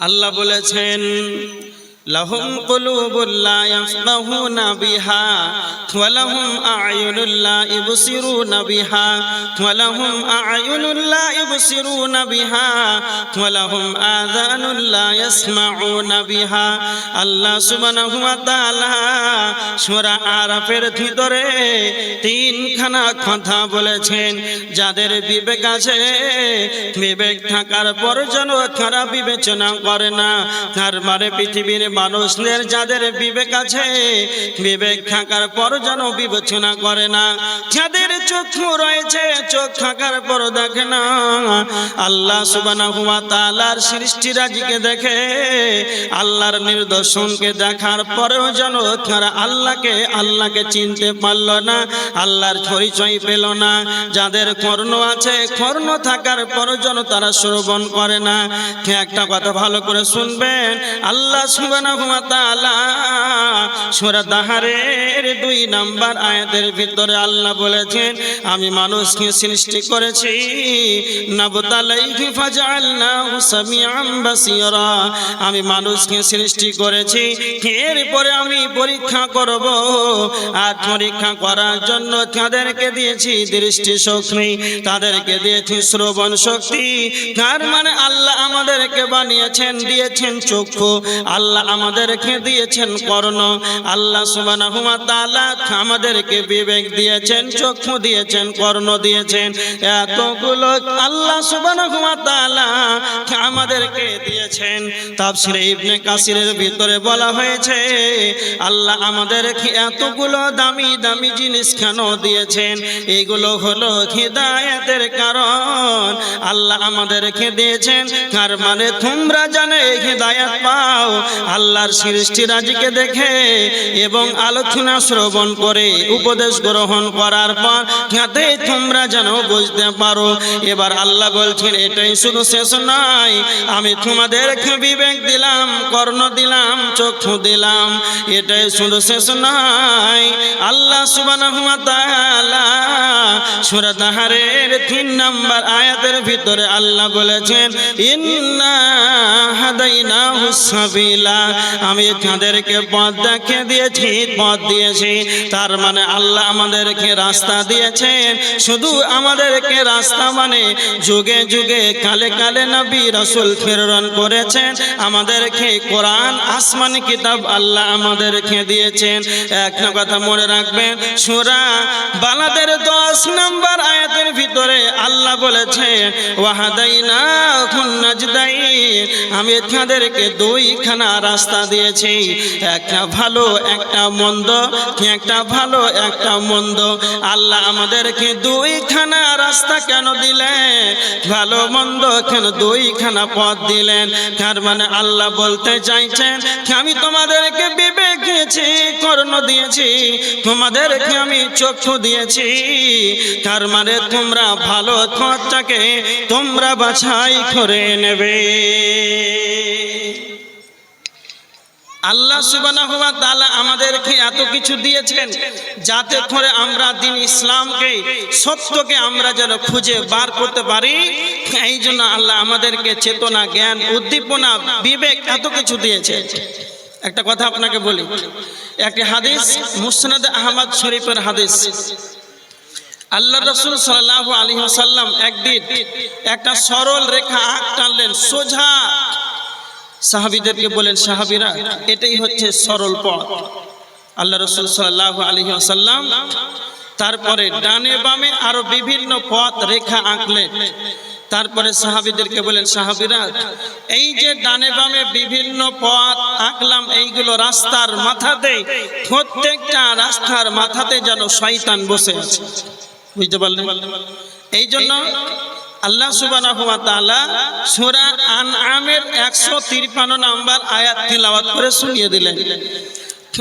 আল্লাহ বলেছেন বিহা ওয়া লাহুম আ'য়ুনুল লা ইবসিরুনা বিহা ওয়া লাহুম আ'য়ুনুল লা ইবসিরুনা বিহা ওয়া লাহুম আযানুল লা ইয়াসমাউনা বিহা। আল্লাহ সুবহানাহু ওয়া তাআলা সূরা আরাফের ভিতরে তিনখানা কথা বলেছেন। যাদের বিবেক আছে, বিবেক থাকার পর যেন তারা বিবেচনা করে না। তার মানে পৃথিবীর মানুষদের যাদের বিবেক আছে, বিবেক থাকার পর যেন বিবেচনা করে না। যাদের চক্ষু রয়েছে, চোখ থাকার পর দেখে না। আল্লাহ সুবহানাহু ওয়া তাআলার সৃষ্টিরাজিকে দেখে, আল্লাহর নিদর্শনকে দেখার পরেও যেন তারা আল্লাহকে আল্লাহকে চিনতে পারল না, আল্লাহর পরিচয় পেল না। যাদের কর্ণ আছে, কর্ণ থাকার পরও যেন তারা শ্রবণ করে না। একটা কথা ভালো করে শুনবেন। আল্লাহ দুই নাম্বার আয়াতের ভিতরে আল্লাহ বলেছেন, আমি মানুষকে সৃষ্টি করেছি। আমি মানুষকে সৃষ্টি করেছি। এরপরে আমি পরীক্ষা করব। আর পরীক্ষা করার জন্য তাদেরকে দিয়েছি দৃষ্টি শক্তি। তাদেরকে দিয়েছি শ্রবণ শক্তি। তার মানে আল্লাহ আমাদেরকে বানিয়েছেন, দিয়েছেন চক্ষু। আল্লাহ আমাদেরকে দিয়েছেন কর্ণ। আল্লাহ সুবহানাহু ওয়া তাআলা আমাদেরকে বিবেক দিয়েছেন, চক্ষু দিয়েছেন, কর্ণ দিয়েছেন। এতগুলো আল্লাহ ওয়া আমাদেরকে দিয়েছেন। তাফসীরে ইবনে কাসিরের ভিতরে বলা হয়েছে, আল্লাহ আমাদেরকে এতগুলো দামি দামি জিনিস কেন দিয়েছেন। এগুলো হলো হিদায়াতের কারণ। আল্লাহ আমাদেরকে দিয়েছেন, তার মানে তোমরা জানে হিদায়াত পাও। আল্লাহর সৃষ্টি রাজিকে দেখে এবং আলোচনা শ্রবণ করে, উপদেশ গ্রহণ করার পর যাতে তোমরা যেন বুঝতে পারো। এবার আল্লাহ বলছেন, এটাই শুধু শেষ নয়, আমি তোমাদেরকে বিবেক দিলাম, কর্ণ দিলাম, চক্ষু দিলাম। এটাই শুধু শেষ নয়, আল্লাহ তাআলা সূরা দাহারের তিন নম্বর আয়াতের ভিতরে আল্লাহ বলেছেন, ইন্না হাদাইনাহু সাবিলা। আমি তাদেরকে পথ দেখিয়ে দিয়েছি, পথ দিয়েছি, তার মানে আল্লাহ আমাদেরকে রাস্তা দিয়েছেন। শুধু আমাদেরকে রাস্তা মানে যুগে যুগে কালে কালে নবী রাসূল প্রেরণ করেছেন। আমাদেরকে কোরআন, আসমানি, কিতাব আল্লাহ আমাদেরকে দিয়েছেন। একটা কথা মনে রাখবেন, সূরা বালাদের 10 নম্বর আয়াতের ভিতরে আল্লাহ বলেছেন ওয়াহাদাইনা নাজদাইন আমি তাদেরকে দুইখানা রাস্তা দিয়েছি। একটা ভালো, একটা মন্দ, কি একটা ভালো, একটা মন্দ। আল্লাহ আমাদেরকে দুইখানা রাস্তা কেন দিলেন? ভালো, মন্দ কেন দুইখানা পথ দিলেন? তার মানে আল্লাহ বলতে চাইছেন আমি তোমাদেরকে বিবেক দিয়েছি কর্ণ দিয়েছি, তোমাদেরকে আমি চক্ষু দিয়েছি। তার মানে তোমরা ভালো পথটাকে তোমরা বাছাই করে নেবে। আল্লাহ সুবহানাহু ওয়া তাআলা আমাদেরকে এত কিছু দিয়েছেন যাতে করে আমরা দিন ইসলামকে, সত্যকে আমরা যেন খুঁজে বার করতে পারি। এই জন্য আল্লাহ আমাদেরকে চেতনা, জ্ঞান, উদ্দীপনা, বিবেক এত কিছু দিয়েছে। একটা কথা আপনাকে বলি, একটি হাদিস, মুসনাদ আহমদ শরীফের হাদিস। আল্লাহ রসুল সাল্লাহ আলী সাল্লাম একদিন একটা সরল রেখা আঁক টানলেন, সোজা সাহাবিদেরকে বলেন, সাহাবিরা, এটাই হচ্ছে সরল পথ। আল্লাহ রসুল সাল্লাহ আলী সাল্লাম তারপরে ডানে বামে আরও বিভিন্ন পথ রেখা আঁকলেন। তারপরে সাহাবিদেরকে বলেন, সাহাবিরা, এই যে ডানে বামে বিভিন্ন পথ আঁকলাম, এইগুলো রাস্তার মাথাতে, প্রত্যেকটা রাস্তার মাথাতে যেন শয়তান বসে আছে। বুঝতে পারলেন? এই জন্য আল্লাহ সুবহানাহু ওয়া তাআলা সূরা আনআমের 153 নাম্বার আয়াত তিলাওয়াত করে শুনিয়ে দিলেন।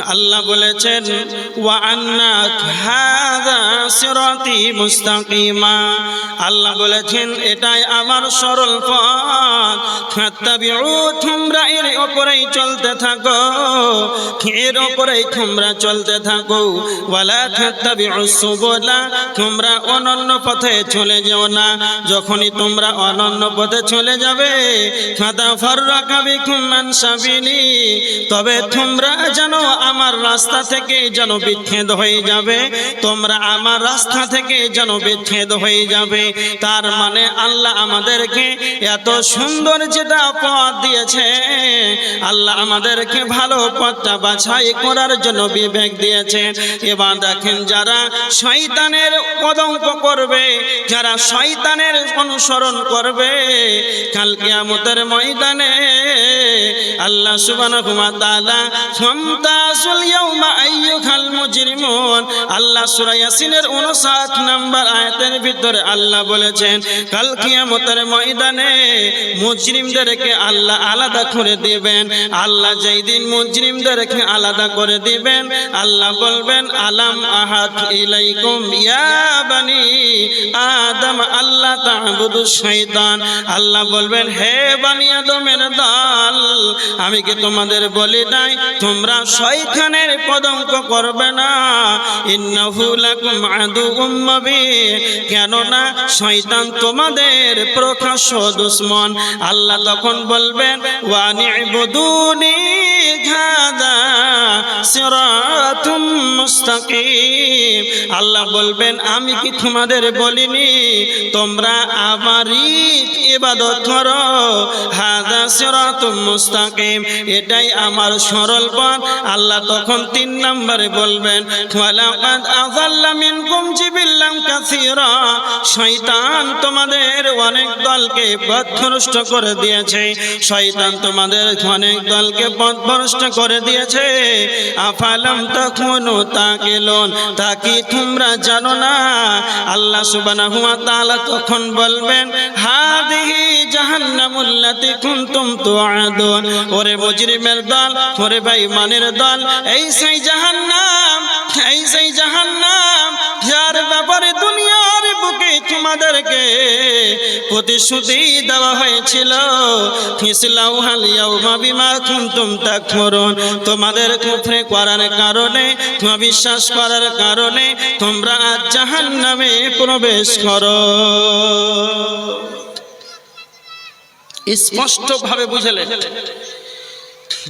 আল্লাহ বলেছেন আল্লাহ বলেছেন, এটাই আমার সরল পথ। এর উপরেই চলতে থাকো। এর উপরেই তোমরা চলতে থাকো। ওয়ালা তোমরা অনন্য পথে চলে যেও না। যখনই তোমরা অনন্য পথে চলে যাবে তবে তোমরা জানো আমার রাস্তা থেকে যেন বিচ্ছেদ হয়ে যাবে, তোমরা আমার রাস্তা থেকে যেন বিচ্ছেদ হয়ে যাবে। তার মানে আল্লাহ আমাদেরকে এত সুন্দর যেটা পথ দিয়েছে, আল্লাহ আমাদেরকে ভালো পথটা বাছাই করার জন্য বিবেক দিয়েছে। এবার দেখেন যারা শয়তানের কদম্প করবে, যারা শয়তানের অনুসরণ করবে, কাল কিয়ামতের ময়দানে আল্লাহ সুবহানাহু ওয়া ফামতাসুল ইয়াউমা আইয়ুহাল মুজরিমুন। আল্লাহ সূরা ইয়াসিনের 59 নম্বর ভিতরে আল্লাহ বলেছেন, কাল ময়দানে মুজরিমদেরকে আলাদা করে দিবেন। আল্লাহ যেই দিন মুজরিমদেরকে আলাদা আল্লাহ বলবেন, আলাম আহাদ আদম, আল্লাহ তা'বুদু শয়তান আল্লাহ বলবেন, হে বানি আদমের দল, আমি কি তোমাদের বলি নাই? তোমরা শয়তানের পদঙ্ক করবে না। ইন্নাহু লাকুম আদুউম মুবিন। কেননা শয়তান তোমাদের প্রকাশ্য দুশ্মন। আল্লাহ তখন বলবেন, ওয়ানিবুদুনি হাদা সিরাতুম মুস্তাকিম। আল্লাহ বলবেন, আমি কি তোমাদের বলিনি? তোমরা আমারই ইবাদত করো। হাদা সিরাতুম মুস্তাকিম। এটাই আমার সরল পথ। আল্লাহ তখন তিন নম্বরে বলবেন শয়তান তোমাদের অনেক দলকে পথভ্রষ্ট করে দিয়েছে। শয়তান তোমাদের অনেক দলকে পথভ্রষ্ট করে দিয়েছে। আফালাম তখনু তাকিলুন, তা কি তোমরা জানো না? আল্লাহ সুবহানাহু হুয়া তালা তখন বলবেন হাদিহি জাহান্নামুল্লাতি কুনতুম তুআদুন। ওরে মুজরিমের দল, ওরে বেঈমানের দল এই সেই জাহান্নাম, এই সেই জাহান্নাম, যার ব্যাপারে দুনিয়ার বুকে তোমাদেরকে প্রতিশ্রুতি দেওয়া হয়েছিল। তোমাদের কুফরে করার কারণে, অবিশ্বাস করার কারণে তোমরা আজ জাহান্নামে প্রবেশ করো। স্পষ্টভাবে বুঝলেন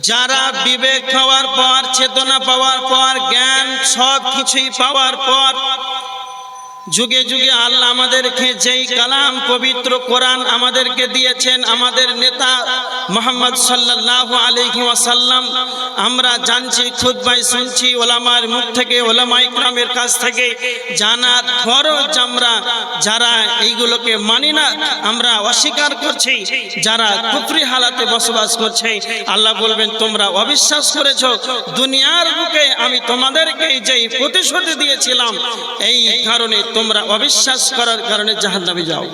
যারা বিবেক পাওয়ার পর চেতনা পাওয়ার পর জ্ঞান সব কিছুই পাওয়ার পর যুগে যুগে আল্লাহ আমাদেরকে যেই কালাম পবিত্র কোরআন আমাদেরকে দিয়েছেন, আমাদের নেতা মোহাম্মদ সাল্লাল্লাহু আলাইহি ওয়াসাল্লাম, আমরা জানছি খুতবাই শুনছি, ওলামার মুখ থেকে ওলামা ইকরামের কাছ থেকে, জানার ফরজ আমরা, যারা এইগুলোকে মানি না, আমরা অস্বীকার করছি, যারা কুফরি হালাতে বসবাস করছে, আল্লাহ বলবেন, তোমরা অবিশ্বাস করেছ, দুনিয়ার বুকে আমি তোমাদেরকে যেই প্রতিশ্রুতি দিয়েছিলাম, এই কারণে তোমরা অবিশ্বাস করার কারণে জাহান্নামে যাও।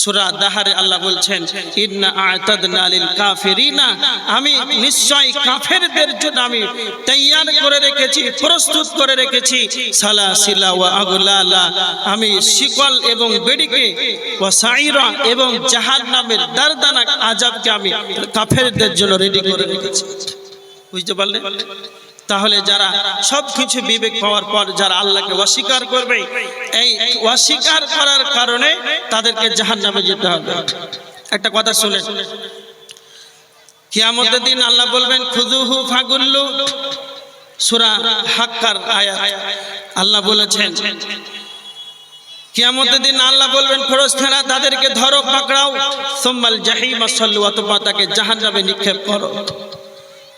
সূরা দাহারে আল্লাহ বলছেন, ইন্না আ'তাদনা লিল কাফিরিনা। আমি নিশ্চয় কাফেরদের জন্য আমি তৈয়ার করে রেখেছি, প্রস্তুত করে রেখেছি। সালাসিলা ওয়া আগলালা। আমি শিকল এবং বেড়িকে ওয়া সাইরা এবং জাহান্নামের দর্দনাক আযাবকে আমি কাফেরদের জন্য রেডি করে রেখেছি। বুঝতে পারলে? তাহলে যারা সব কিছু বিবেক পাওয়ার পর যারা আল্লাহকে অস্বীকার করবে, এই অস্বীকার করার কারণে তাদেরকে জাহান নামে যেতে হবে। একটা কথা শুনে। কিয়ামতের দিন আল্লাহ বলবেন খুদুহু ফাগুল্লু। সূরা হাক্কার আয়াত। আল্লাহ বলেছেন, কিয়ামতের দিন আল্লাহ বলবেন, ফেরেশতারা তাদেরকে ধরো, পাকড়াও। সুম্মাল জাহিম সাল্লু অতঃপর তাকে জাহান্নামে নিক্ষেপ করো।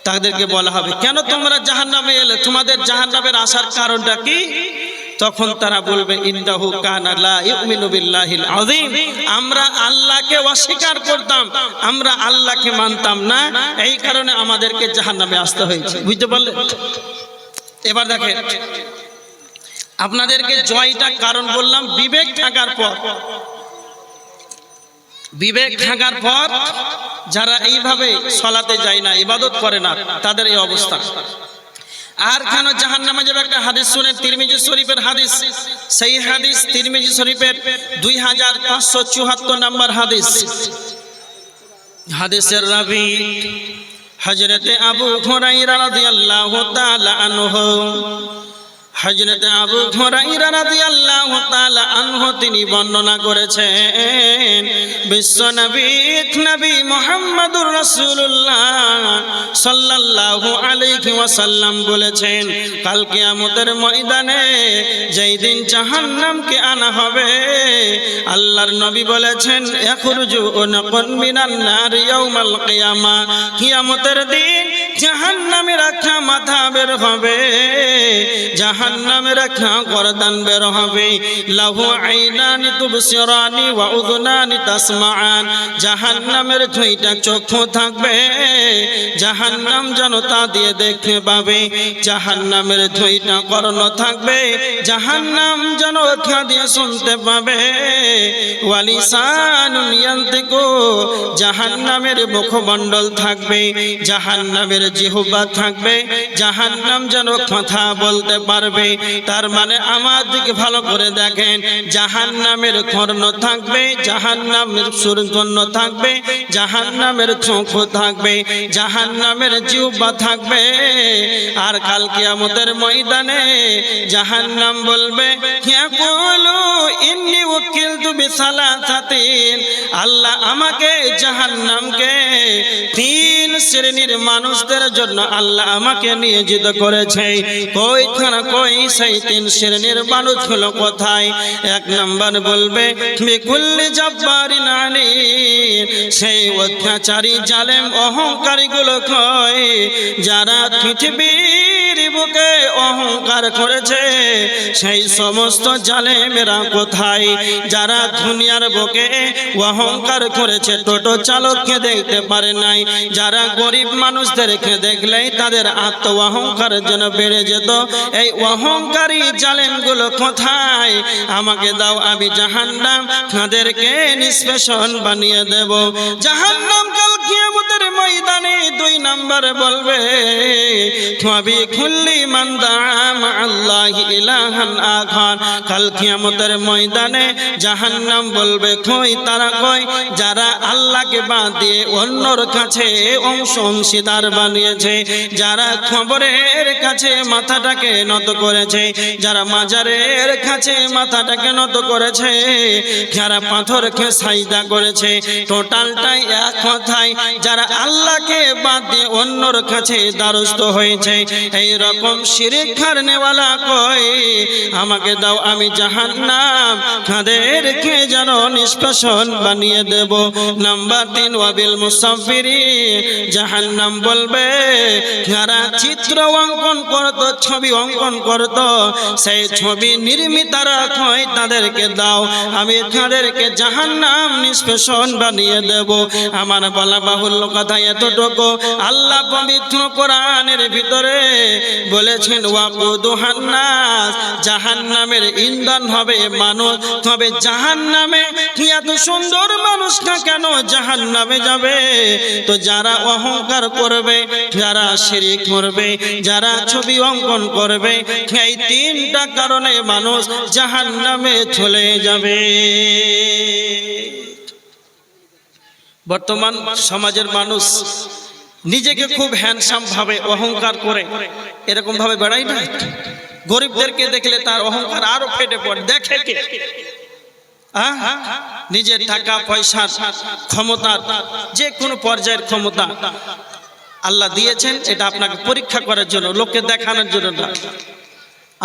তাদেরকে বলা হবে, কেন তোমরা জাহান্নামে এলে? তোমাদের জাহান্নামের আসার কারণটা কি? তখন তারা বলবে ইন্দাহু কানা লা ইউমিনু বিল্লাহিল আযীম। আমরা আল্লাহকে অস্বীকার করতাম, আমরা আল্লাহকে মানতাম না, এই কারণে আমাদেরকে জাহান্নামে আসতে হয়েছে। বুঝতে পারলে? এবার দেখেন, আপনাদেরকে জয়টা কারণ বললাম, বিবেক থাকার পর। বিবেক থাকার পর যারা এইভাবে সলাতে যায় না, ইবাদত করে না, তাদের এই অবস্থা। আর কেন জাহান নামে যাবে একটা হাদিস শুনে? তিরমিজি শরীফের হাদিস। সেই হাদিস তিরমিজি শরীফের দুই হাজার পাঁচশো চুহাত্তর নম্বর হাদিস। হাদিসের রাবি হজরতে আবু হুরাইরা রাদিয়াল্লাহু তাআলা আনহু আবু তিনি বর্ণনা করেছেন, বিশ্ব নবী নবী মুহাম্মদুর সাল্লাল্লাহু বলেছেন, কাল ময়দানে যেই দিন জাহান্নামকে আনা হবে, আল্লাহর নবী বলেছেন ইখরুজু উনকুন মিনান কিয়ামতের দিন জাহান্নামে রাখা মাথা বের হবে, জাহান্নামে রাখা গরদান বের হবে। লাহু আইনানি তুবসিরানি ওয়া উযুনানি তাসমাআন, জাহান্নামের দুইটা চক্ষু থাকবে, জাহান্নাম যেন তা দিয়ে দেখতে পাবে জাহান নামের দুইটা কর্ণ থাকবে, জাহান্নাম যেন তা দিয়ে শুনতে পাবে। ওয়ালিসানুন ইয়ান্তিকু, জাহান্নামের মুখমণ্ডল থাকবে, জাহান্নামের জিহ্বা থাকবে, জাহান্নাম যেন কথা বলতে পারবে। তার মানে আমার দিকে ভালো করে দেখেন, জাহান্নামের কর্ণ থাকবে, জাহান্নামের সুরকর্ণ থাকবে, জাহান্নামের চোখ থাকবে, জাহান্নামের জিহ্বা থাকবে। আর কাল কিয়ামতের ময়দানে বলবে ইন্নী উকিলতু বিসালাসাতিন। আল্লাহ আমাকে জাহান্নামকে তিন শ্রেণির মানুষদের জন্য আল্লাহ আমাকে নিয়োজিত করেছে। কই খানা কই সেই তিন শ্রেণির মানুষ হলো কোথায়? এক নাম্বার বলবে, বিকুল্লি জব্বারি নানি সেই অত্যাচারী জালেম অহংকারী গুলো কয়, যারা পৃথিবীর বুকে অহংকার করেছে। সেই সমস্ত জালেমেরা কোথায়? যারা দুনিয়ার বুকে অহংকার করেছে, টোটো চালককে দেখতে পারে নাই। যারা গরিব মানুষদেরকে দেখলেই তাদের আত্ম অহংকারের জন্য বেড়ে যেত। এই অহংকারী জালেমগুলো কোথায়? আমাকে দাও, আমি জাহান্নাম, তাদেরকে নিষ্পেষণ বানিয়ে দেব। জাহান্নাম ময়দানে দুই নাম্বার বলবে খাবি খুল্লি মান্দাম আল্লাহ ইলাহান আখান কাল কিয়ামতের ময়দানে বলবে তারা কই? যারা আল্লাহকে বাদ দিয়ে অন্যর কাছে অংশ অংশীদার বানিয়েছে, যারা খবরের কাছে মাথাটাকে নত করেছে, যারা মাজারের কাছে মাথাটাকে নত করেছে, যারা পাথরকে সাইদা করেছে, টোটালটাই এক কথায় যারা আল্লাহকে বাদ দিয়ে অন্যর কাছে দ্বারস্থ হয়েছে। এই রকম শিরিখার নেওয়ালা কয় আমাকে দাও, আমি জাহান্নাম তাদেরকে যেন নিষ্কাশন বানিয়ে দেব। নাম্বার তিন, ওয়াবিল মুসাফিরি। জাহান্নাম বলবে, যারা চিত্র অঙ্কন করতো, ছবি অঙ্কন করতো, সেই ছবি নির্মিতারা কয় তাদেরকে দাও, আমি তাদেরকে জাহান্নাম নিষ্পেষণ বানিয়ে দেব। আমার বলা বাহুল্য কথা এতটুকু আল্লাহ পবিত্র কোরআনের ভিতরে বলেছেন, ওয়াকুদু হান্নাস জাহান্নামের ইন্ধন হবে মানুষ, তবে জাহান্নামে এত সুন্দর মানুষটা কেন জাহান্নামে যাবে? তো যারা অহংকার করবে, যারা শিরিক করবে, যারা ছবি অঙ্কন করবে এই তিনটা কারণে মানুষ জাহান্নামে চলে যাবে। বর্তমান সমাজের মানুষ নিজেকে খুব হ্যান্ডসাম ভাবে অহংকার করে, এরকম ভাবে বেড়াই না? গরিবদেরকে দেখলে তার অহংকার আরও ফেটে পড়ে। দেখে? নিজের টাকা, পয়সা ক্ষমতার যে কোনো পর্যায়ের ক্ষমতা আল্লাহ দিয়েছেন, এটা আপনাকে পরীক্ষা করার জন্য, লোককে দেখানোর জন্য না।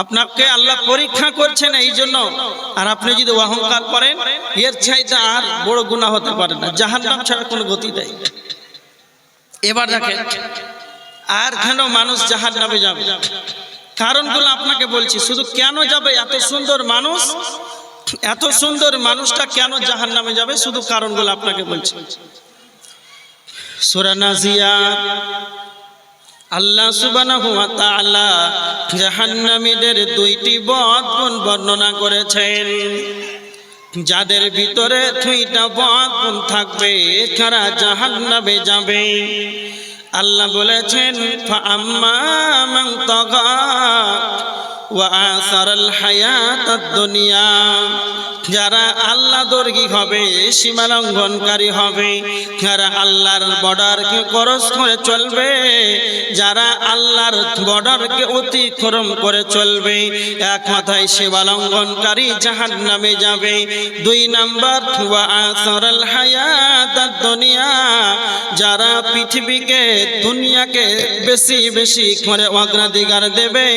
আপনাকে আল্লাহ পরীক্ষা করছেন এই জন্য। আর আপনি যদি অহংকার করেন, এর চাইতে আর বড় গুণা হতে পারে না। জাহান্নাম ছাড়া কোনো গতি নেই। এবার দেখেন, আর কেন মানুষ জাহান নামে যাবে? কারণগুলো আপনাকে বলছি, শুধু কেন যাবে এত সুন্দর মানুষ? এত সুন্দর মানুষটা কেন জাহান নামে যাবে? শুধু কারণগুলো আপনাকে বলছি। সুরানাজিয়া আল্লাহ সুবহানাহু ওয়া তাআলা জাহান্নামীদের দুইটি বদ বর্ণনা করেছেন। যাদের ভিতরে দুইটা বদ থাকবে, তারা জাহান্নামে যাবে। আল্লাহ বলেছেন, ফাআম্মা মান তাগা ওয়া আসারাল হায়াতাদ দুনিয়া। যারা আল্লাহ দর্গী হবে, সীমা লঙ্ঘনকারী হবে, যারা আল্লাহর বর্ডারকে করস করে চলবে, যারা আল্লাহর বর্ডারকে অতিক্রম করে চলবে, এক মাথায় সীমা লঙ্ঘনকারী জাহান নামে যাবে, দুই নাম্বার ওয়া আসারাল হায়াতাদ দুনিয়া, যারা পৃথিবীকে, দুনিয়াকে বেশি বেশি করে অগ্রাধিকার দেবে,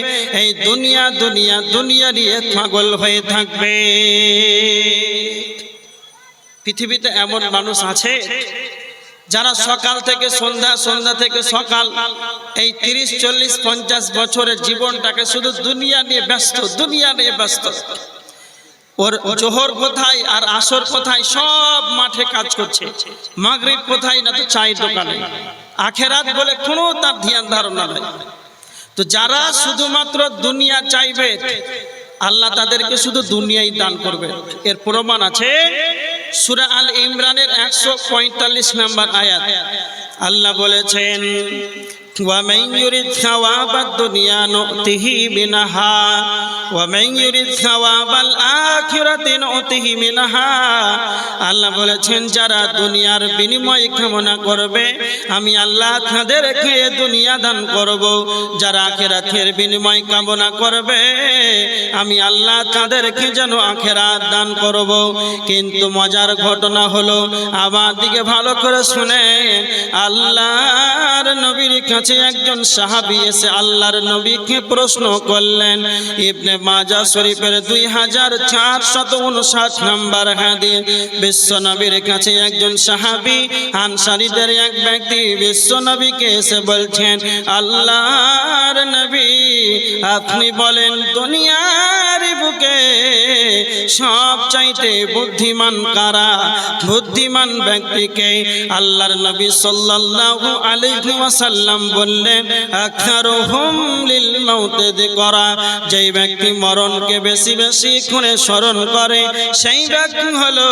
এই দুনিয়া দুনিয়া দুনিয়া নিয়ে পাগল হয়ে থাকবে। পৃথিবীতে এমন মানুষ আছে যারা সকাল থেকে সন্ধ্যা সন্ধ্যা থেকে সকাল এই তিরিশ, চল্লিশ, পঞ্চাশ বছরের জীবনটাকে শুধু দুনিয়া নিয়ে ব্যস্ত, দুনিয়া নিয়ে ব্যস্ত। ওর জোহর কোথায় আর আসর কোথায় সব মাঠে কাজ করছে। মাগরিব কোথায় না তো চায়ের দোকানে। আখেরাত বলে কোনো তার ধ্যান ধারণা নাই। তো যারা শুধুমাত্র দুনিয়া চাইবে আল্লাহ তাদেরকে শুধু দুনিয়াই দান করবে। এর প্রমাণ আছে সুরা আল ইমরানের একশো পঁয়তাল্লিশ নম্বর আয়াত। আল্লাহ বলেছেন ومن يرد ثواب الدنيا نؤته منها ومن يرد ثواب الآخرة نؤته منها আল্লাহ বলেছেন যারা দুনিয়ার বিনিময় কামনা করবে আমি আল্লাহ তাদেরকে দুনিয়া দান করব যারা আখেরাতের বিনিময় কামনা করবে আমি আল্লাহ তাদেরকে যেন আখেরাত দান করব কিন্তু মজার ঘটনা হলো আমার দিকে ভালো করে শুনেন আল্লাহর নবীর কাছে একজন সাহাবি এসে আল্লাহর নবীকে প্রশ্ন করলেন, ইবনে মাজা শরীফের দুই হাজার চার চারশত উনষাট নম্বর হাদিস, বিশ্ব নবীর কাছে একজন সাহাবি আনসারীদের এক ব্যক্তি বিশ্ব নবীকে এসে বলছেন, আল্লাহর নবী, আপনি বলেন, দুনিয়ার বুকে সব চাইতে বুদ্ধিমান কারা? বুদ্ধিমান ব্যক্তিকে আল্লাহর নবী সাল্লাল্লাহু আলাইহি ওয়াসাল্লাম বললেন আখারুহুম লিল মাউতে করা। যেই ব্যক্তি মরণকে বেশি বেশি করে স্মরণ করে, সেই ব্যক্তি হলো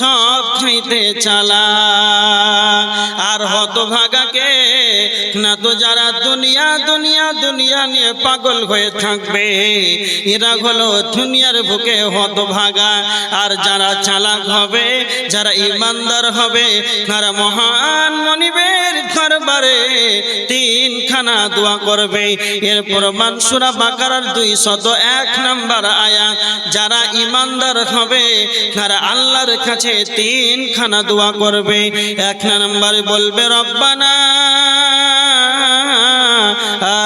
সব চাইতে চালা আর হতভাগাকে না তো যারা দুনিয়া দুনিয়া দুনিয়া নিয়ে পাগল হয়ে থাকবে, এরা হলো দুনিয়ার বুকে হতভাগা আর যারা চালাক হবে, যারা ইমানদার হবে, তারা মহান মনিবের দরবারে তিনখানা দোয়া করবে। এরপর মানসুরা বাকারার দুই শত এক নাম্বার আয়া যারা ইমানদার হবে, তারা আল্লাহর কাছে তিনখানা দোয়া করবে। এক নাম্বারে বলবে, রব্বানা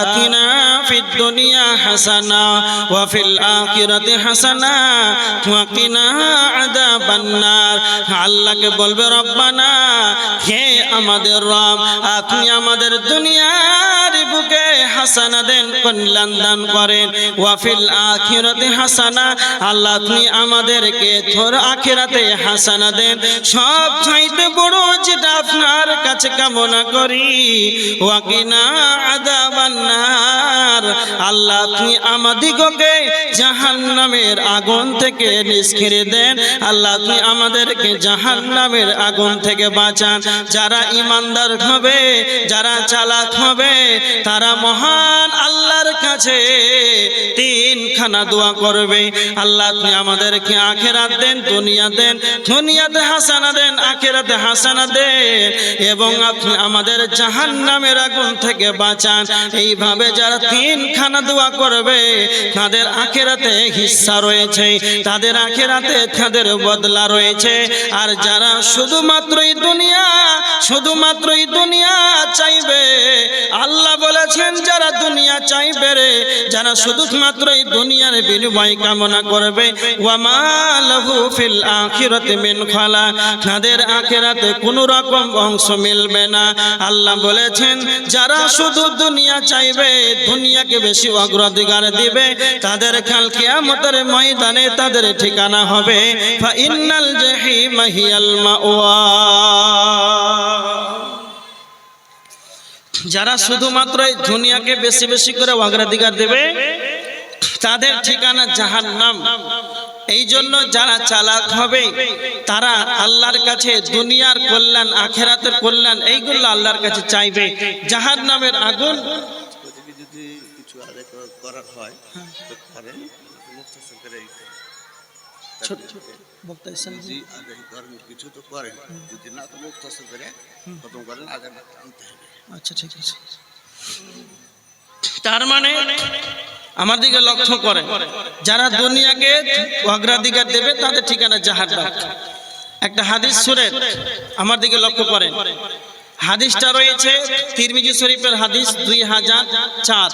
আতিনা ফিদ দুনিয়া হাসানা, ওয়া ফিল আখিরাতি হাসানা, ওয়া কিনা আযাবান নার। আল্লাহকে বলবে, রব্বানা, হে আমাদের রব, আপনি আমাদের দুনিয়ার বুকে হাসানা দেন, কল্যাণ দান করেন। ওয়া ফিল আখিরাতি হাসানা, আল্লাহ আপনি আমাদেরকে থোর আখিরাতে হাসানা দেন। সব চাইতে বড় যেটা আপনার কাছে কামনা করি ওয়াকিনা আদাবান নার আল্লাহ আপনি আমাদিগকে জাহান্নামের আগুন থেকে নিষ্কিরে দেন। আল্লাহ আপনি আমাদেরকে জাহান্নামের আগুন থেকে বাঁচান। যারা ইমানদার হবে, যারা চালাক হবে, তারা মহান আল্লাহর কাছে তিনখানা দোয়া করবে। আল্লাহ আপনি আমাদেরকে আখেরাত দেন, দুনিয়া দেন, দুনিয়াতে হাসানা দেন, আখেরাতে হাসানা দেন এবং আপনি আমাদের জাহান্নামের আগুন থেকে বাঁচান। এইভাবে যারা তিনখানা দোয়া করবে। তাদের আখেরাতে হিস্সা রয়েছে, তাদের আখেরাতে তাদের বদলা রয়েছে। আর যারা শুধুমাত্রই দুনিয়া শুধুমাত্রই দুনিয়া চাইবে, আল্লাহ বলেছেন, যারা দুনিয়া চাইবে রে, যারা শুধুমাত্রই দুনিয়ার বিনিময় কামনা করবে ওয়ামালাহু ফিল আখিরাতি মিন খালা, তাদের আখিরাতে কোনো রকম অংশ মিলবে না। আল্লাহ বলেছেন, যারা শুধু দুনিয়া চাইবে দুনিয়াকে বেশি অগ্রাধিকার দিবে। তাদের কাল কিয়ামতের ময়দানে তাদের ঠিকানা হবে। যারা শুধুমাত্র এই দুনিয়াকে বেশি বেশি করে অগ্রাধিকার দেবে, তাদের ঠিকানা জাহান্নাম। এই জন্য যারা চালাক হবে, তারা আল্লাহর কাছে দুনিয়ার কল্যাণ, আখেরাতের কল্যাণ, এইগুলো আল্লাহর কাছে চাইবে। জাহার নামের আগুন করার হয় তো করেন মুখতাসর করে এই ছোট বক্তা ইসলাম। আদায় করেন কিছু তো করেন যদি না তো মুখতাসর করে খতম করেন আদায় আনতে হবে। আচ্ছা ঠিক আছে। তার মানে আমার দিকে লক্ষ্য করে যারা দুনিয়াকে অগ্রাধিকার দেবে তাদের ঠিকানা জাহান্নাম। একটা হাদিস সুরে আমার দিকে লক্ষ্য করেন হাদিসটা রয়েছে তিরমিজি শরীফের হাদিস দুই হাজার চার।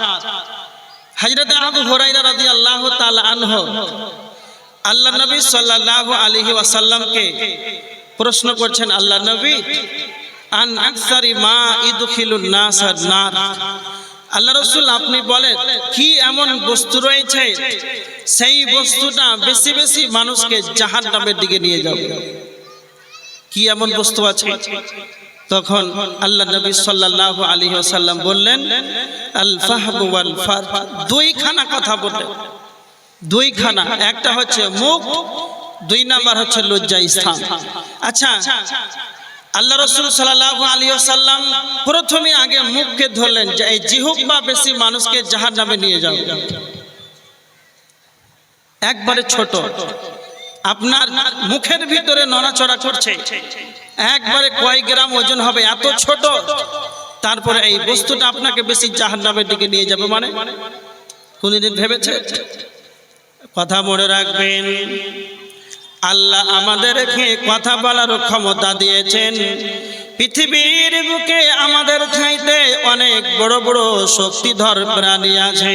হজরত আবু হুরাইরা রাদিয়াল্লাহু তাআলা আনহু, আল্লাহ নবী সাল্লাল্লাহু আলাইহি ওয়াসাল্লামকে প্রশ্ন করছেন, আল্লাহ নবী, আন আকসারি মা ইদখিলুন নাস নার। আল্লাহ রসুল, আপনি বলেন, কি এমন বস্তু রয়েছে, সেই বস্তুটা বেশি বেশি মানুষকে জাহান্নামের দিকে নিয়ে যাবে? কি এমন বস্তু আছে? তখন আল্লাহ নবী সাল্লাল্লাহু আলাইহি ওয়াসাল্লাম বললেন, আল ফাহবু ওয়াল ফার দুইখানা কথা বললেন। দুইখানা। একটা হচ্ছে মুখ, দুই নাম্বার হচ্ছে লজ্জা স্থান। আচ্ছা আল্লাহ রসুল সাল্লাহ আলী সাল্লাম প্রথমে আগে মুখকে ধরলেন যে, এই জিহুক বা বেশি মানুষকে জাহার নামে নিয়ে যাও। একবারে ছোট। আপনার মুখের ভিতরে নড়াচড়া করছে। একবারে কয় গ্রাম ওজন হবে? এত ছোট। তারপরে এই বস্তুটা আপনাকে বেশি জাহান নামের দিকে নিয়ে যাবে মানে? কোনদিন ভেবেছে? কথা মনে রাখবেন। আল্লাহ আমাদেরকে কথা বলার ক্ষমতা দিয়েছেন। পৃথিবীর বুকে আমাদের চাইতে অনেক বড় বড় শক্তিধর প্রাণী আছে।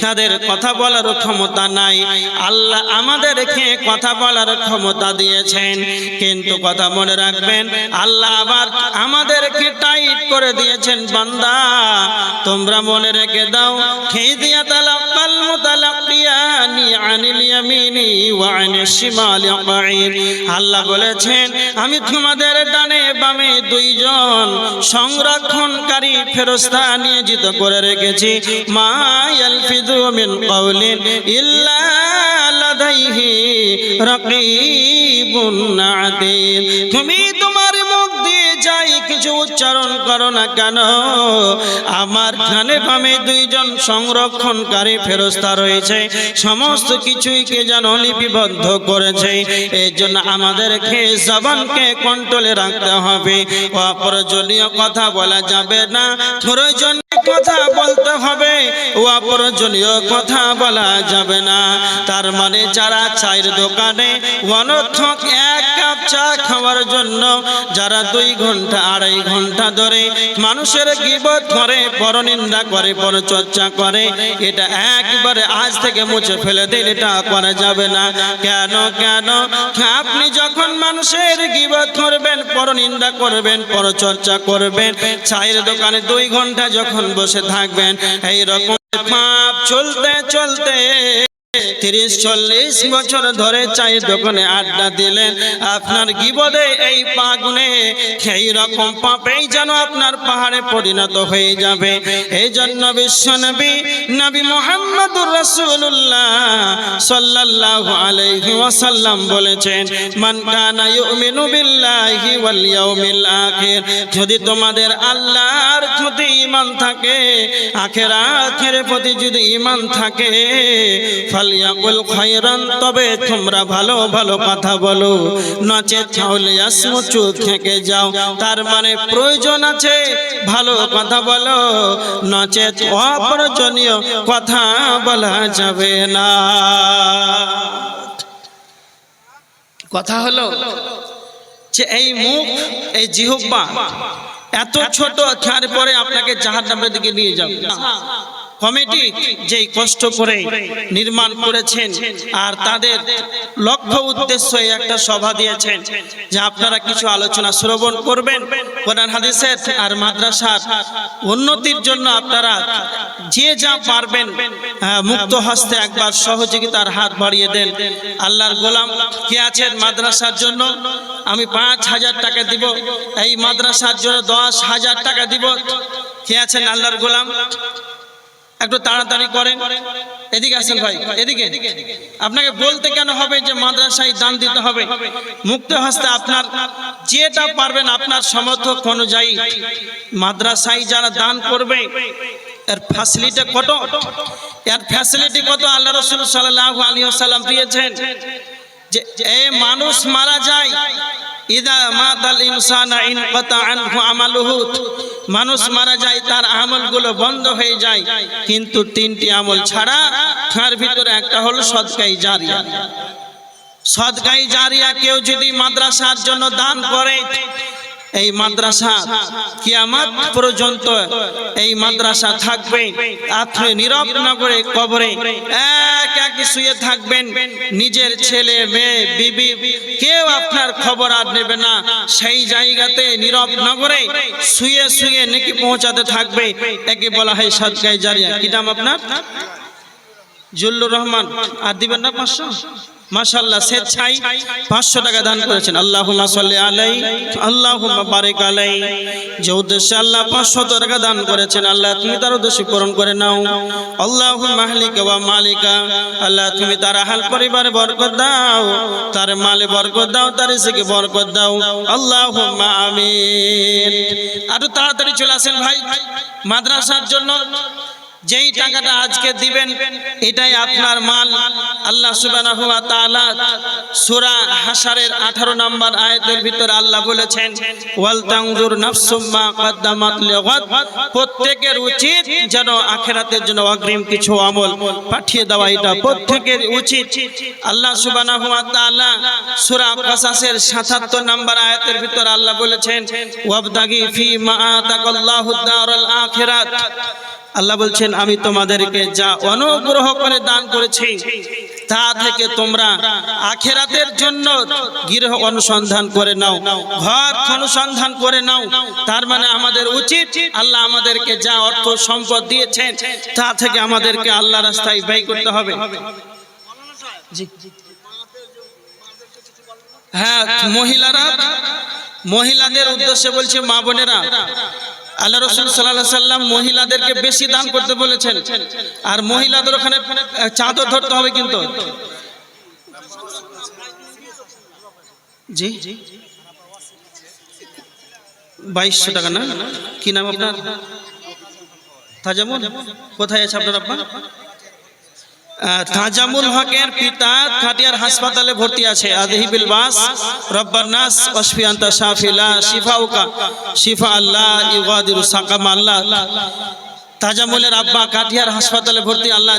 তাদের কথা বলার ক্ষমতা নাই। আল্লাহ আমাদেরকে কথা বলার ক্ষমতা দিয়েছেন। কিন্তু কথা মনে রাখবেন, আল্লাহ আবার আমাদেরকে টাইট করে দিয়েছেন, বান্দা। তোমরা মনে রেখে দাও, খেয়ে দিয়া তালাক্কাল আল্লাহ বলেছেন, আমি তোমাদের ডানে বামে দুইজন সংরক্ষণকারী ফেরেশতা নিয়োজিত করে রেখেছি। মা ইয়ালফিযু মিন কাওলিন ইল্লা লাদাইহি রাকীবুন আতীদ তুমি যাই কিছু উচ্চারণ করো না কেন? আমার খানে বামে দুইজন সংরক্ষণকারী ফেরস্তা রয়েছে। সমস্ত কিছুই কে যেন লিপিবদ্ধ করেছে। এই জন্য আমাদেরকে জবানকে কন্ট্রোলে রাখতে হবে। অপ্রয়োজনীয় কথা বলা যাবে না। প্রয়োজন কথা বলতে হবে, ও অপ্রয়োজনীয় কথা বলা যাবে না। তার মানে যারা চায়ের দোকানে অনর্থক এক কাপ চা খাওয়ার জন্য, যারা দুই ঘণ্টা, আড়াই ঘণ্টা ধরে মানুষের গিবত করে, পরনিন্দা করে, পরচর্চা করে, এটা একবারে আজ থেকে মুছে ফেলে দিন, এটা করা যাবে না। কেন কেন? আপনি যখন মানুষের গিবত করবেন, পরনিন্দা করবেন, পরচর্চা করবেন, চায়ের দোকানে দুই ঘণ্টা যখন বসে থাকবেন। এই রকম চলতে চলতে তিরিশ চল্লিশ বছর ধরে চায়ের দোকানে আড্ডা দিলেন। আপনার গিবদে এই পাগুনে সেই রকম পাপেই যেন আপনার পাহাড়ে পরিণত হয়ে যাবে। এই জন্য বিশ্ব নবী নবী মোহাম্মদুর রসুল্লাহ সাল্লাল্লাহু আলাইহি ওয়াসাল্লাম বলেছেন, মান আখির। যদি তোমাদের আল্লাহর প্রতি ঈমান থাকে, আখিরাতের প্রতি যদি ঈমান থাকে ফালিয়াকুল খায়রান, তবে তোমরা ভালো ভালো কথা বলো। নচে তাহলে আসমু চুপ থেকে যাও। তার মানে প্রয়োজন আছে ভালো কথা বলো। নচে অপ্রয়োজনীয় কথা বলা যাবে না। কথা হলো যে এই মুখ, এই জিহ্বা, এত ছোট, তারপরে আপনাকে দিকে নিয়ে যাবে। কমিটি যেই কষ্ট করে নির্মাণ করেছেন আর তাদের লক্ষ্য উদ্দেশ্য একটা সভা দিয়েছেন যে আপনারা কিছু আলোচনা শ্রবণ করবেন কোরআন হাদিসের আর মাদ্রাসার উন্নতির জন্য আপনারা যে যা পারবেন আহ, মুক্ত হস্তে একবার সহযোগিতার হাত বাড়িয়ে দেন। আল্লাহর গোলাম কে আছেন মাদ্রাসার জন্য? আমি পাঁচ হাজার টাকা দিব এই মাদ্রাসার জন্য দশ হাজার টাকা দিব। কে আছেন আল্লাহর গোলাম? একটু তাড়াতাড়ি করেন। এদিকে আসেন ভাই, এদিকে। আপনাকে বলতে কেন হবে যে মাদ্রাসায় দান দিতে হবে? মুক্ত হস্তে আপনার যেটা পারবেন, আপনার সমর্থক অনুযায়ী। মাদ্রাসায় যারা দান করবে, এর ফ্যাসিলিটি কত? এর ফ্যাসিলিটি কত? আল্লাহ রসুল সাল্লাহ আলী সাল্লাম দিয়েছেন। যে এ মানুষ মারা যায়, ইদা মানুষ মারা যায়, তার আমলগুলো বন্ধ হয়ে যায়, কিন্তু তিনটি আমল ছাড়া তার ভিতরে একটা হলো সদকাই জারিয়া। সদকাই জারিয়া কেউ যদি মাদ্রাসার জন্য দান করে, এই মাদ্রাসা কিয়ামত পর্যন্ত এই মাদ্রাসা থাকবে আপনি নীরব নগরে কবরে এক এক শুয়ে থাকবেন। নিজের ছেলে, মেয়ে, বিবি, কেউ আপনার খবর আর নেবে না। সেই জায়গাতে, নীরব নগরে শুয়ে শুয়ে নাকি পৌঁছাতে থাকবে। একে বলা হয় সদকাই জারিয়া। কি নাম আপনার? জুল্লুর রহমান। আর দিবেন না পাঁচশো? মাশাল্লাহ স্বেচ্ছাই পাঁচশো টাকা দান করেছেন। আল্লাহ সাল্লি আলাই আল্লাহ বারেক আলাই যে উদ্দেশ্যে আল্লাহ পাঁচশো টাকা দান করেছেন, আল্লাহ তুমি তার উদ্দেশ্য পূরণ করে নাও। আল্লাহ মাহলিকা বা মালিকা, আল্লাহ তুমি তার আহাল পরিবারে বরকত দাও, তার মালে বরকত দাও, তার ইসেকে বরকত দাও। আল্লাহ আমিন। আরও তাড়াতাড়ি চলে আসেন ভাই, মাদ্রাসার জন্য। যেই টাকাটা আজকে দিবেন, এটাই আপনার মাল। আল্লাহ তাআলা সূরা হাসারের 18 নম্বর আয়তের ভিতরে আল্লাহ বলেছেন প্রত্যেকের উচিত যেন আখেরাতের জন্য অগ্রিম কিছু আমল পাঠিয়ে দেওয়া, এটা প্রত্যেকের উচিত। আল্লাহ তাআলা সূরা কাসাসের 77 নম্বর আয়াতের ভিতরে আল্লাহ বলেছেন, ওয়াবদাগি ফি মা আতাকাল্লাহু আল্লাহ বলছেন, আমি তোমাদেরকে যা অনুগ্রহ করে দান করেছি, তা থেকে তোমরা আখেরাতের জন্য গৃহ অনুসন্ধান করে নাও, ঘর অনুসন্ধান করে নাও। তার মানে আমাদের উচিত আল্লাহ আমাদেরকে যা অর্থ সম্পদ দিয়েছেন, তা থেকে আমাদেরকে আল্লাহ রাস্তায় ব্যয় করতে হবে। হ্যাঁ মহিলারা, মহিলাদের উদ্দেশ্যে বলছে, মা বোনেরা আল্লাহ রসুল সাল্লাহ সাল্লাম মহিলাদেরকে বেশি দান করতে বলেছেন। আর মহিলাদের ওখানে চাদর ধরতে হবে কিন্তু। জি। বাইশশো টাকা না? কি নাম আপনার? কোথায় আছে আপনার আহ, তাজামুল হকের পিতা খাটিয়ার হাসপাতালে ভর্তি আছে। আদহিবিল বাস রব্বার নাস অসফিয়ান্তা শাফিলা শিফাউকা শিফা আল্লাহ ইগাদিরু সাকাম আল্লাহ তাজামুলের আব্বা কাঠিয়ার হাসপাতালে ভর্তি আল্লাহ।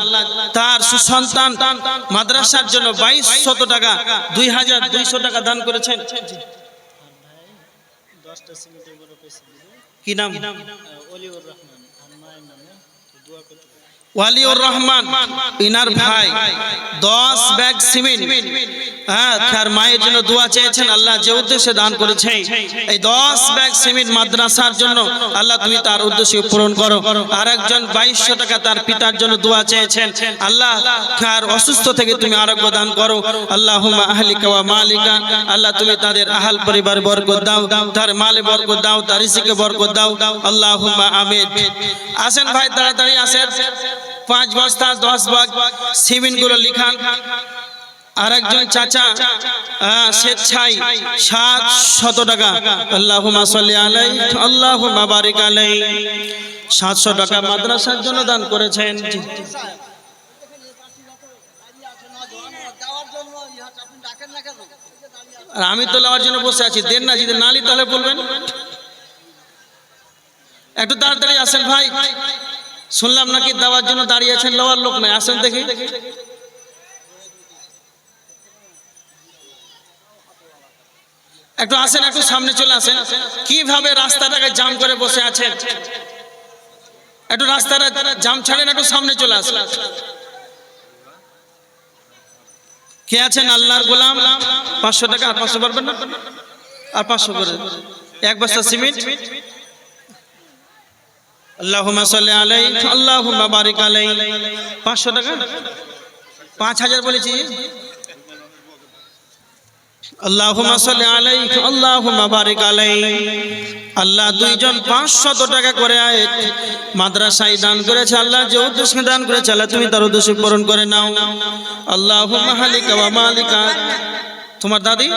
তার সুসন্তান মাদ্রাসার জন্য বাইশ শত টাকা দুই হাজার দুইশো টাকা দান করেছেন। কি নাম? ওয়ালিউর রহমান ইনার ভাই দশ ব্যাগ সিমেন্ট। হ্যাঁ তার মায়ের জন্য দোয়া চেয়েছেন আল্লাহ যে উদ্দেশ্যে দান করেছে এই দশ ব্যাগ সিমেন্ট মাদ্রাসার জন্য আল্লাহ তুমি তার উদ্দেশ্যে পূরণ করো। আর একজন বাইশশো টাকা তার পিতার জন্য দোয়া চেয়েছেন আল্লাহ তার অসুস্থ থেকে তুমি আরোগ্য দান করো। আল্লাহ আহলিকা ওয়া মালিকা আল্লাহ তুমি তাদের আহাল পরিবার বরকত দাও তার মালে বরকত দাও তার রিজিকে বরকত দাও আল্লাহ আমিন আসেন ভাই তাড়াতাড়ি আসেন পাঁচ বস্তা, দশ বাগ সিমেন্টগুলো লিখান। আর একজন চাচা স্বেচ্ছায় সাত শত টাকা। আল্লাহ আলাই আল্লাহ বাবারিক আলাই সাতশো টাকা মাদ্রাসার জন্য দান করেছেন। আর আমি তো লওয়ার জন্য বসে আছি। দেন না, যদি নালি তাহলে বলবেন। একটু তাড়াতাড়ি আসেন ভাই। শুনলাম নাকি দেওয়ার জন্য দাঁড়িয়ে আছেন, লওয়ার লোক নাই। আসেন দেখি। একটু আসেন, একটু সামনে চলে আসেন। কীভাবে রাস্তাটাকে জাম করে বসে আছেন? একটু রাস্তাটা জাম ছাড়েন, একটু সামনে চলে আসেন। কে আছেন? আল্লাহর গোলাম। পাঁচশো টাকা আর পাঁচশো পারবেন না? আর পাঁচশো করে। এক বস্তা সিমেন্ট। আল্লাহুম্মা সাল্লি আলাই আল্লাহুম্মা বারিক 500 টাকা? 5000 বলেছি। আল্লাহুম্মা সাল্লি আলাই আল্লাহুম্মা বারিক আল্লাহ দুইজন পাঁচশত টাকা করে আয় মাদ্রাসায় দান করেছে, আল্লাহ যে উদ্দেশ্যে দান করেছে, আল্লাহ তুমি তার উদ্দেশ্য পূরণ করে নাও। আল্লাহ মালিকা ওয়া মালিকা। তোমার দাদি?